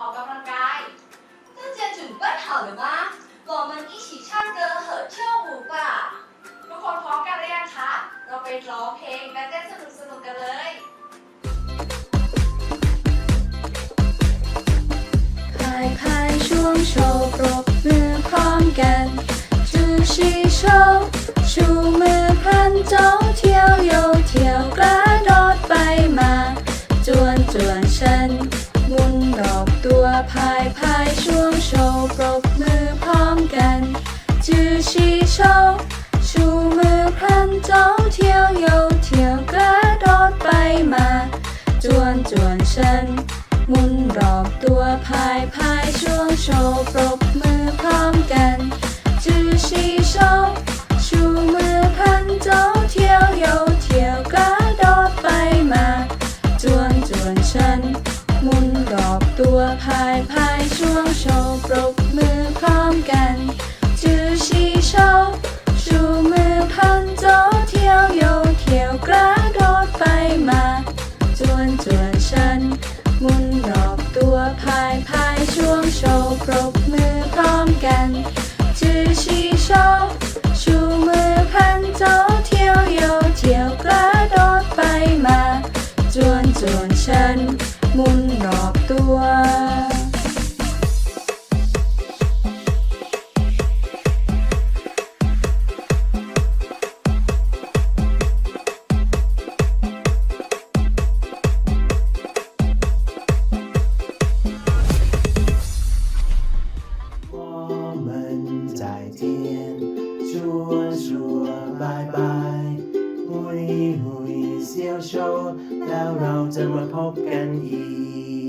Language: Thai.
ออกกำลังกายต้องจะจุดก็ถอดมาก่อนมันอิชิชา这样准备好了吗？我们一起唱歌和บ่า。ทุกคนพร้อมกันหรือยังคะ เราไปร้องเพลงและเต้นสนุกสนุกๆกันเลย พายพายช่วงโชว์ปรบมือพร้อมกันจูชีโชว์ ตัวพายพายช่วงโชว์ปรบมือพร้อมกัน จือชีโชว์ชูมือพลันเจ้าเที่ยวโยเที่ยวกระโดดไปมา จวนจวนฉัน มุนรอบตัวพายพายช่วงโชว์ปรบ พายพายช่วงโชว์ปรบมือพร้อมกันจือชีโชว์ชูมือพันโจเที่ยวโยเที่ยวกระโดดไปมาจวนจวนฉันมุนรอบตัวพายพายช่วงโชว์ปรบมือพร้อมกันจือชีโชว์ชูมือพันโจเที่ยวโยเที่ยวกระโดดไปมาจวนจวนฉัน muôn đọt tua. Tại thiên chúa rùa bye bye vui vui เซียวโชว์แล้วเราจะมาพบกันอีก